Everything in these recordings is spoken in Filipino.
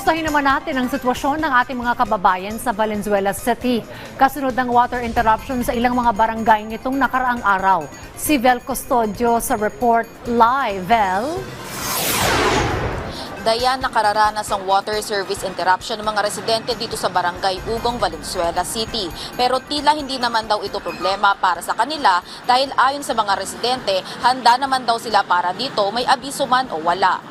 Kumustahin naman natin ang sitwasyon ng ating mga kababayan sa Valenzuela City. Kasunod ng water interruption sa ilang mga barangay nitong nakaraang araw. Si Vel Custodio sa report live. Vel? Dayan nakararanas ang water service interruption ng mga residente dito sa barangay Ugong, Valenzuela City. Pero tila hindi naman daw ito problema para sa kanila dahil ayon sa mga residente, handa naman daw sila para dito may abiso man o wala.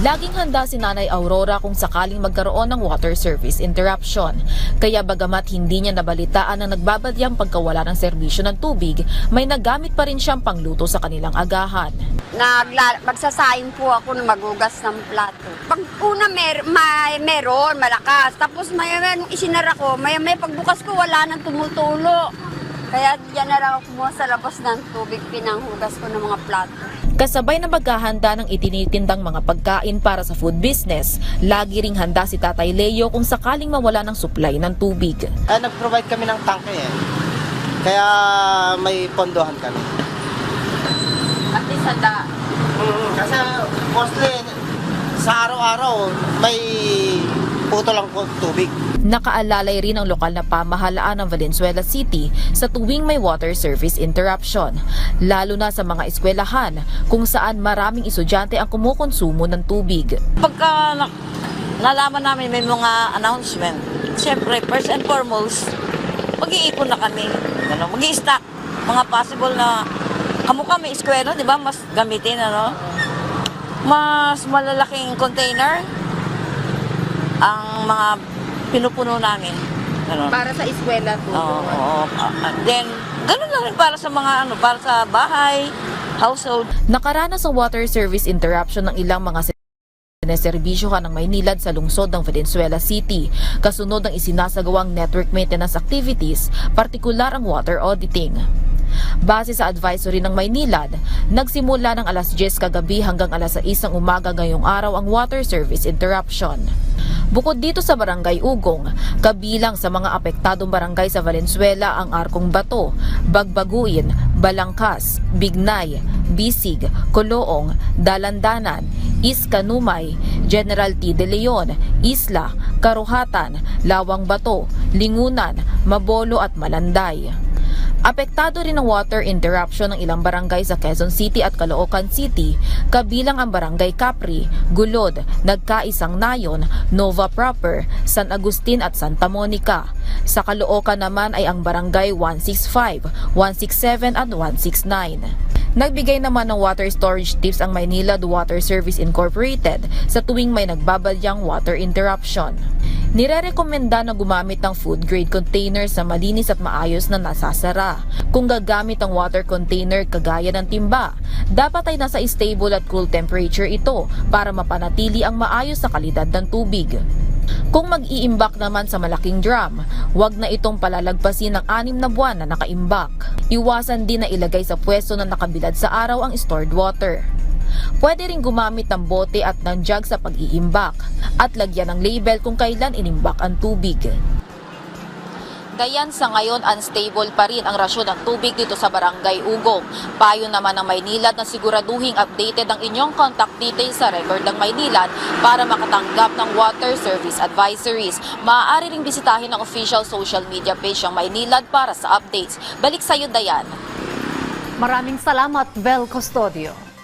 Laging handa si Nanay Aurora kung sakaling magkaroon ng water service interruption. Kaya bagamat hindi niya nabalitaan ang nagbabadyang pagkawala ng serbisyo ng tubig, may nagamit pa rin siyang pangluto sa kanilang agahan. Nagla- magsasaing po ako na magugas ng plato. Pag una mer may meron, malakas. Tapos maya nung isinara ko, maya maya pagbukas ko wala nang tumutulo. Kaya diyan na lang ako kumuha sa labas ng tubig, pinanghugas ko ng mga plato. Kasabay na maghahanda ng itinitindang mga pagkain para sa food business, lagi ring handa si Tatay Leo kung sakaling mawala ng supply ng tubig. Ah, nag-provide kami ng tangke eh. Kaya may pondohan kami. At least handa. Kasi mostly sa araw-araw may puto lang po tubig. Nakaalalay rin ang lokal na pamahalaan ng Valenzuela City sa tuwing may water service interruption, lalo na sa mga eskwelahan kung saan maraming estudyante ang kumukonsumo ng tubig. Pagka na, nalaman namin may mga announcement, siyempre, first and foremost, mag-iipon na kami. Ano, mag stock Mga possible na, kamukha may eskwela, di ba, mas gamitin, ano? Mas malalaking container ang mga pinupuno namin. Ano? Para sa eskwela po. Oo, oo. Ah, then, ganun lang rin para sa mga, ano, para sa bahay, household. Nakaranas ang water service interruption ng ilang mga sineserbisyohan ng Maynilad sa lungsod ng Valenzuela City. Kasunod ng isinasagawang network maintenance activities, partikular ang water auditing. Base sa advisory ng Maynilad, nagsimula ng alas 10 kagabi hanggang alas 6 ng umaga ngayong araw ang water service interruption. Bukod dito sa Barangay Ugong, kabilang sa mga apektadong barangay sa Valenzuela ang Arkong Bato, Bagbaguin, Balangkas, Bignay, Bisig, Coloong, Dalandanan, Iskanumay, General T. De Leon, Isla, Karuhatan, Lawang Bato, Lingunan, Mabolo at Malanday. Apektado rin ng water interruption ng ilang barangay sa Quezon City at Caloocan City, kabilang ang Barangay Capri, Gulod, Nagkaisang Nayon, Nova Proper, San Agustin at Santa Monica. Sa Caloocan naman ay ang Barangay 165, 167 at 169. Nagbigay naman ng water storage tips ang Maynilad Water Service Incorporated sa tuwing may nagbabadyang water interruption. Nirerekomenda na gumamit ng food grade container sa malinis at maayos na nasasara. Kung gagamit ang water container kagaya ng timba, dapat ay nasa stable at cool temperature ito para mapanatili ang maayos na kalidad ng tubig. Kung mag-iimbak naman sa malaking drum, huwag na itong palalagpasin ng anim na buwan na nakaimbak. Iwasan din na ilagay sa pwesto na nakabilad sa araw ang stored water. Pwede rin gumamit ng bote at ng jug sa pag-iimbak at lagyan ng label kung kailan inimbak ang tubig. Gayan sa ngayon, unstable pa rin ang rasyon ng tubig dito sa Barangay Ugong. Payo naman ng Maynilad na siguraduhing updated ang inyong contact details sa record ng Maynilad para makatanggap ng water service advisories. Maaari ring bisitahin ang official social media page ng Maynilad para sa updates. Balik sa iyo, Dayan. Maraming salamat, Vel Custodio.